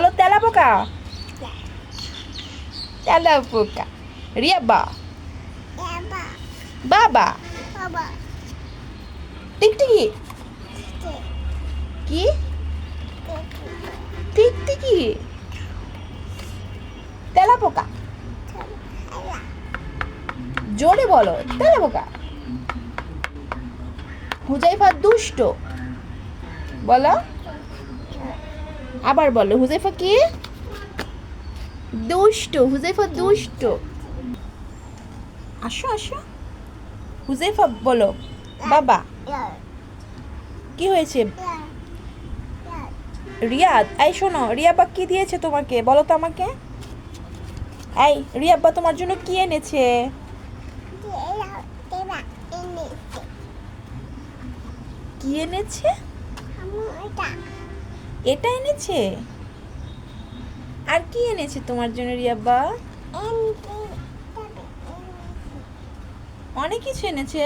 বলো তেলা পোকা? তেলা পোকা। রিয়াব্বা বাবা। টিকটিকি। কি? টিকটিকি। তেলা পোকা। জোরে বলো তেলা পোকা। হুজাইফা দুষ্ট। বলো। আবার বলো হুজাইফা কি? দুষ্ট হুজাইফা দুষ্ট। আসো আসো। হুজাইফা বলো, বাবা। কি হয়েছে? রিয়াদ, এই শোনো রিয়াব্বা কি দিয়েছে তোমাকে? বলো তো আমাকে। এই রিয়াব্বা তোমার জন্য কি এনেছে? কি এনেছে? এটা এনেছে? আর কি এনেছে তোমার জন্য রিয়াব্বা অনেক কিছু এনেছে